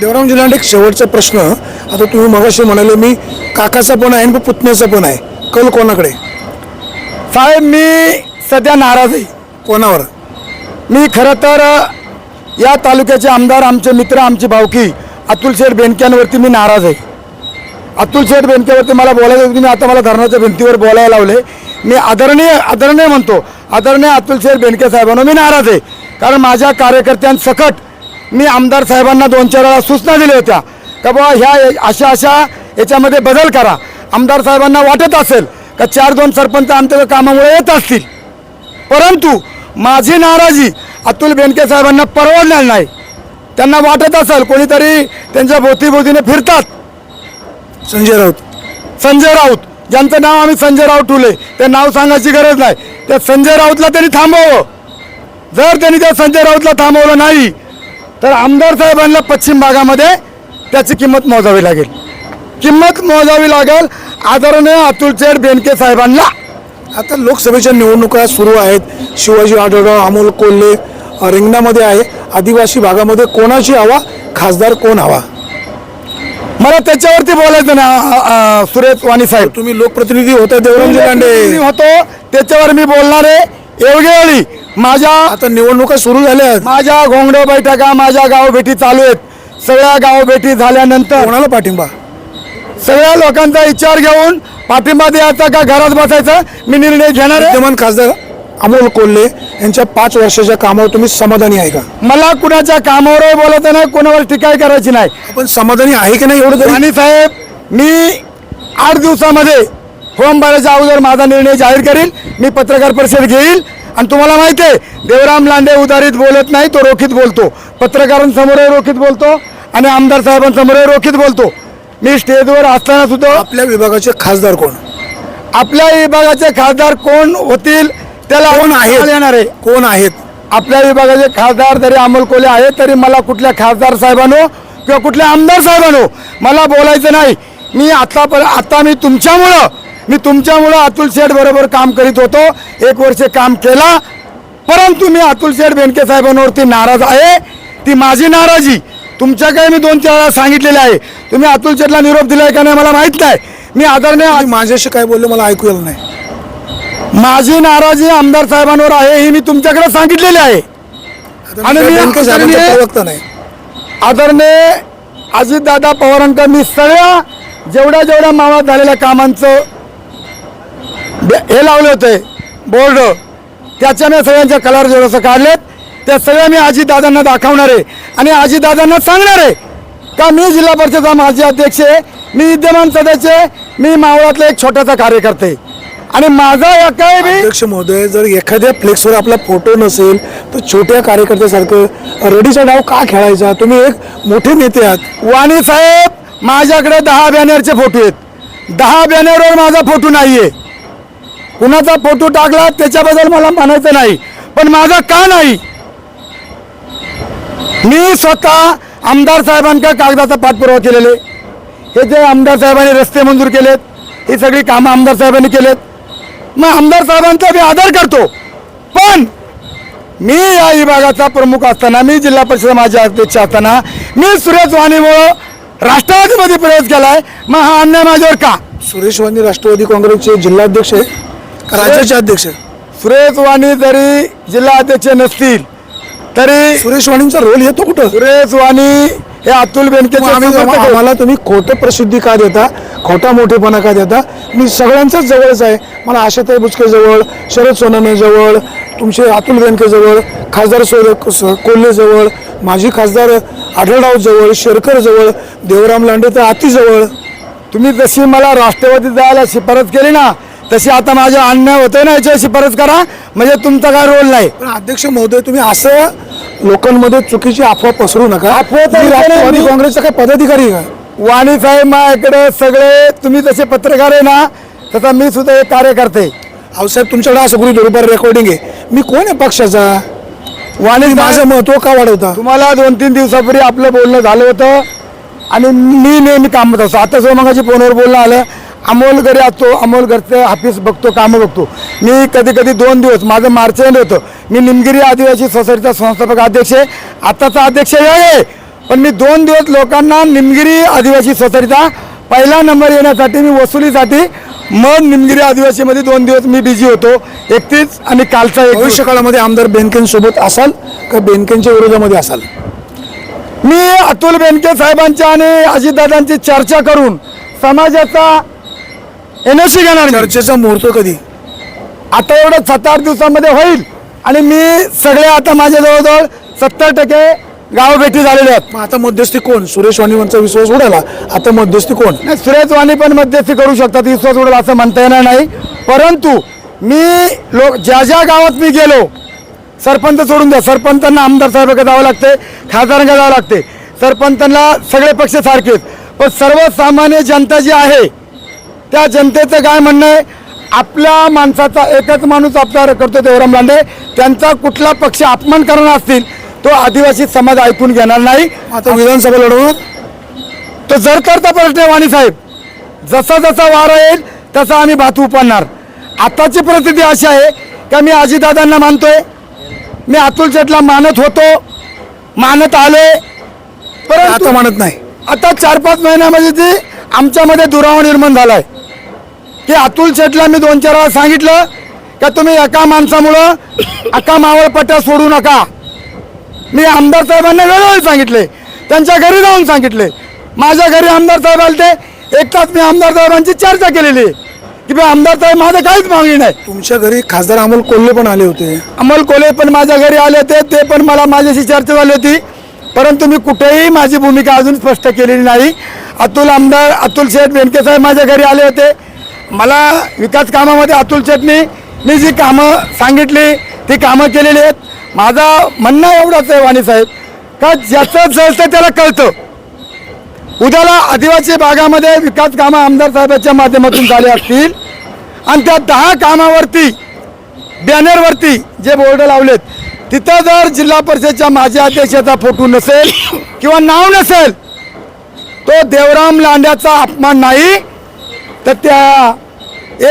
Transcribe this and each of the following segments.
देवराम जिल्ह्यात एक शेवटचा प्रश्न. आता तुम्ही मगाशी म्हणाले मी काकाचा पण आहे आणि पुतण्याचा पण आहे. कल कोणाकडे? साहेब मी सध्या नाराज आहे. कोणावर? मी खरं तर या तालुक्याचे आमदार आमचे मित्र आमची भावकी अतुल शेठ बेनक्यांवरती मी नाराज आहे. अतुल शेठ बेनक्यावरती मला बोलायचं होतं तुम्ही आता मला धरणाच्या भिंतीवर बोलायला लावले. मी आदरणीय आदरणीय म्हणतो आदरणीय अतुल शेठ बेनके साहेबांना मी नाराज आहे. कारण माझ्या कार्यकर्त्यांसकट मी आमदार साहेबांना दोन चार वेळा सूचना दिल्या होत्या. का बाबा ह्या अशा अशा याच्यामध्ये बदल करा. आमदार साहेबांना वाटत असेल का चार दोन सरपंच आमच्या कामामुळे येत असतील. परंतु माझी नाराजी अतुल बेनके साहेबांना परवडणार नाही. त्यांना वाटत असेल कोणीतरी त्यांच्या भोवतीभोवतीने फिरतात. संजय राऊत. संजय राऊत. ज्यांचं नाव आम्ही संजय राऊत ठेवले ते नाव सांगायची गरज नाही. त्या संजय राऊतला त्यांनी थांबवावं. जर त्यांनी त्या संजय राऊतला थांबवलं नाही तर आमदार साहेबांना पश्चिम भागामध्ये त्याची किंमत मोजावी लागेल. किंमत मोजावी लागेल आदरणीय अतुल चेड बेनके साहेबांना. आता लोकसभेच्या निवडणुका सुरू आहेत. शिवाजी आढळराव अमोल कोल्हे रिंगणामध्ये आहे. आदिवासी भागामध्ये कोणाची हवा खासदार कोण हवा? मला त्याच्यावरती बोलायचं ना सुरेश वाणी साहेब. तुम्ही लोकप्रतिनिधी होता देवरामजी मी लांडे. होतो त्याच्यावर मी बोलणार आहे. एवढी माझ्या आता निवडणुका सुरू झाल्या आहेत माझ्या घोंगडे बैठका माझ्या गाव भेटी चालू आहेत. सगळ्या गाव भेटी झाल्यानंतर कोणाला पाठिंबा? सगळ्या लोकांचा विचार घेऊन पाठिंबा द्यायचा का घरात बसायचं? मी निर्णय घेणार आहे. विद्यमान खासदार अमोल कोल्हे यांच्या पाच वर्षाच्या कामावर तुम्ही समाधानी आहे का? मला कुणाच्या कामावर बोलायचं नाही कोणावर टीकाय करायची नाही. आपण समाधानी आहे की नाही एवढं आणि साहेब मी आठ दिवसामध्ये फॉर्म भरायच्या अगोदर माझा निर्णय जाहीर करील मी पत्रकार परिषद घेईल. आणि तुम्हाला माहिती आहे देवराम लांडे उदारीत बोलत नाही तो रोखीत बोलतो. पत्रकारांसमोर रोखीत बोलतो आणि आमदार साहेबांसमोर रोखीत बोलतो. मी स्टेजवर असताना सुद्धा आपल्या विभागाचे खासदार कोण? आपल्या विभागाचे खासदार कोण होतील त्याला कोण आहेत? येणार आहे. कोण आहेत? आपल्या विभागाचे खासदार जरी अमोल कोले आहेत तरी मला कुठल्या खासदार साहेबांनो किंवा कुठल्या आमदार साहेबांनो मला बोलायचं नाही. मी आता आता मी तुमच्यामुळं मी तुमच्यामुळं अतुल शेठ बरोबर काम करीत होतो. एक वर्ष काम केला. परंतु मी अतुल शेठ बेनके साहेबांवरती नाराज आहे. ती माझी नाराजी. तुमच्याकडे मी दोन चार वेळा सांगितलेले आहे. तुम्ही अतुल शेठला निरोप दिलाय का नाही मला माहीत नाही. मी आदरणीय माझ्याशी काय बोलले मला ऐकू आलं नाही. माझी नाराजी आमदार साहेबांवर आहे ही मी तुमच्याकडे सांगितलेली आहे. आणि मी प्रवक्ता नाही. आदरणीय अजितदादा पवारांका मी सगळ्या जेवढ्या जेवढ्या मावळात झालेल्या कामांचं हे लावले होते. बोर्ड. त्याच्या मी सगळ्यांच्या कलर जसं काढलेत. त्या सगळ्या मी अजितदादांना दाखवणार आहे. आणि अजितदादांना सांगणार आहे का मी जिल्हा परिषदचा माजी अध्यक्ष आहे. मी विद्यमान सदस्य आहे. मी मावळातला एक छोटासा कार्यकर्ता आहे. आणि माझा या काय अध्यक्ष महोदय जर एखाद्या फ्लेक्सवर आपला फोटो नसेल तर छोट्या कार्यकर्त्यासारखं रडीचा डाव का खेळायचा? तुम्ही एक मोठे नेते आहात. वाणी साहेब माझ्याकडे दहा बॅनरचे फोटो आहेत. दहा बॅनरवर माझा फोटो नाहीये. कुणाचा फोटो टाकला त्याच्याबद्दल मला म्हणायचं नाही. पण माझा का नाही? मी स्वतः आमदार साहेबांका कागदाचा पाठपुरावा केलेले. हे जे आमदार साहेबांनी रस्ते मंजूर केलेत ही सगळी कामं आमदार साहेबांनी केलेत. मग आमदार साहेबांचा मी आदर करतो. पण मी या विभागाचा प्रमुख असताना मी जिल्हा परिषद माझे अध्यक्ष असताना मी सुरेश वाणीमुळं राष्ट्रवादीमध्ये प्रवेश केलाय. मग हा अन्याय माझ्यावर का? सुरेश वाणी राष्ट्रवादी काँग्रेसचे जिल्हाध्यक्ष आहे. राज्याचे अध्यक्ष? सुरेश वाणी जरी जिल्हा अध्यक्ष नसतील तरी सुरेश वाणींचा रोल येतो कुठं? सुरेश वाणी हे अतुल बेनके आम्हाला तुम्ही खोटं प्रसिद्धी का देता? खोटा मोठेपणा का देता? मी सगळ्यांच्याच जवळच आहे. मला आशाताई बुचके जवळ शरद सोनवणे जवळ तुमचे अतुल बेनके जवळ खासदार सो स- कोल्हे जवळ माजी खासदार आढळराव जवळ शेरकर जवळ देवराम लांडे तर अति जवळ तुम्ही जशी मला राष्ट्रवादीत जायला शिफारस केली ना तशी आता माझ्या अन्याय होतोय ना याच्यावर शिफारस करा. म्हणजे तुमचा काय रोल नाही. पण अध्यक्ष महोदय तुम्ही असं लोकांमध्ये चुकीची अफवा पसरू नका. अफवा तर राष्ट्रवादी. काँग्रेसचा काय पदाधिकारी का? वाणी साहेब माझ्याकडे सगळे तुम्ही जसे पत्रकार आहे ना तसा मी सुद्धा एक कार्यकर्ते. साहेब तुमच्याकडे असं गृहित धरूपर रेकॉर्डिंग आहे? मी कोण आहे पक्षाचा? वाणी माझं माझं महत्त्व का वाढवता? तुम्हाला दोन तीन दिवसापूर्वी आपलं बोलणं झालं होतं. आणि मी नेहमी कामत असतो. आता जो मगाशी फोनवर बोलणं आलं अमोल घरी असतो अमोल घरचं ऑफिस बघतो कामं बघतो. मी कधी कधी दोन दिवस माझं मार्च एंड होतं. मी निमगिरी आदिवासी सोसायटीचा संस्थापक अध्यक्ष आहे. आताचा अध्यक्ष हे आहे. पण मी दोन दिवस लोकांना निमगिरी आदिवासी सोसायटीचा पहिला नंबर येण्यासाठी मी वसुलीसाठी मग निमगिरी आदिवासीमध्ये दोन दिवस मी बिझी होतो. एकतीस आणि कालचा. भविष्य काळामध्ये आमदार बेनकेंसोबत असाल का बेनकेंच्या विरोधामध्ये असाल? मी अतुल बेनके साहेबांच्या आणि अजितदादांची चर्चा करून समाजाचा एन एस सी घेणार मी. चर्चेचा मुहूर्त कधी? आता एवढं सात आठ दिवसामध्ये होईल. आणि मी सगळे आता माझ्या जवळजवळ सत्तर टक्के गावभेटी झालेले आहेत. मग आता मध्यस्थी कोण? सुरेश वाणीवांचा विश्वास उडाला. आता मध्यस्थी कोण? नाही, सुरेश वाणी पण मध्यस्थी करू शकतात. विश्वास उडेल असं म्हणता येणार नाही. परंतु मी लोक ज्या ज्या गावात मी गेलो सरपंच सोडून द्या. सरपंचांना आमदार साहेबांकडे जावं लागते खासदारांकडे जावं लागते. सरपंचांना सगळे पक्ष सारखेच. पण सर्वसामान्य जनता जी आहे त्या जनतेचं काय म्हणणं आहे? आपल्या माणसाचा एकच माणूस आपला करतो देवराम लांडे. त्यांचा कुठला पक्ष अपमान करणार असतील तो आदिवासी समाज ऐकून घेणार नाही. आता विधानसभा लढवणार? तो जर करता प्रश्न आहे वाणी साहेब. जसा जसा वारा येईल तसा आम्ही भात उपाडणार. आताची परिस्थिती अशी आहे का मी आजीदादांना मानतोय. मी अतुल शेटला मानत होतो मानत आलोय. परंतु म्हणत नाही. आता चार पाच महिन्यामध्ये ती आमच्यामध्ये दुरावा निर्माण झालाय. की अतुल शेटला मी दोन चार वेळा सांगितलं का तुम्ही एका माणसामुळं अका मावळपट्ट्या सोडू नका. मी आमदार साहेबांना वेळोवेळी सांगितले. त्यांच्या घरी जाऊन सांगितले. माझ्या घरी आमदार साहेब आले ते एक तास मी आमदार साहेबांची चर्चा केलेली. की बा आमदार साहेब माझं काहीच मागणी नाही. तुमच्या घरी खासदार अमोल कोल्हे पण आले होते. अमोल कोले पण माझ्या घरी आले होते ते पण मला माझ्याशी चर्चा झाली होती. परंतु मी कुठेही माझी भूमिका अजून स्पष्ट केलेली नाही. अतुल आमदार अतुल शेठ बेनके साहेब माझ्या घरी आले होते. मला विकास कामामध्ये अतुल चटणी मी जी कामं सांगितली ती कामं केलेली आहेत. माझा म्हणणं एवढंच आहे वाणी साहेब का ज्याचं जळतं त्याला कळतं. उद्याला आदिवासी भागामध्ये विकास कामं आमदार साहेबांच्या माध्यमातून झाले असतील आणि त्या दहा कामावरती बॅनरवरती जे बोर्ड लावलेत तिथं जर जिल्हा परिषदच्या माजी अध्यक्षाचा फोटो नसेल किंवा नाव नसेल तो देवराम लांड्याचा अपमान नाही तर त्या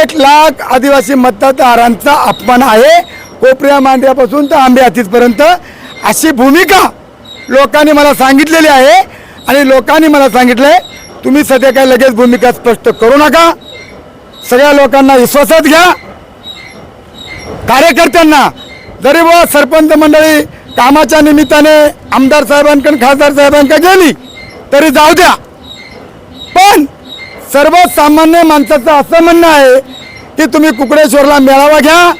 एक लाख आदिवासी मतदारांचा अपमान आहे. कोपऱ्या मांड्यापासून तर आंबे हातीसपर्यंत अशी भूमिका लोकांनी मला सांगितलेली आहे आणि लोकांनी मला सांगितलं आहे तुम्ही सध्या काय लगेच भूमिका स्पष्ट करू नका. सगळ्या लोकांना विश्वासात घ्या. कार्यकर्त्यांना जरी बुवा सरपंच मंडळी कामाच्या निमित्ताने आमदार साहेबांकडे खासदार साहेबांकडे गेली तरी जाऊ द्या. पण सर्वसामान्य माणसाचं असं म्हणणं आहे की तुम्ही कुकडेश्वरला मेळावा घ्या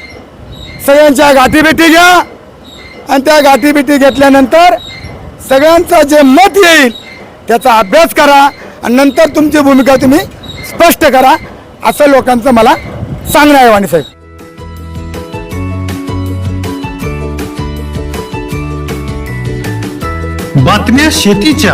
सगळ्यांच्या गाठीभेटी घ्या आणि त्या गाठीभेटी घेतल्यानंतर सगळ्यांचं जे मत येईल त्याचा अभ्यास करा आणि नंतर तुमची भूमिका तुम्ही स्पष्ट करा असं लोकांचं मला सांगणं आहे वाणीसाहेब बातम्या शेतीच्या.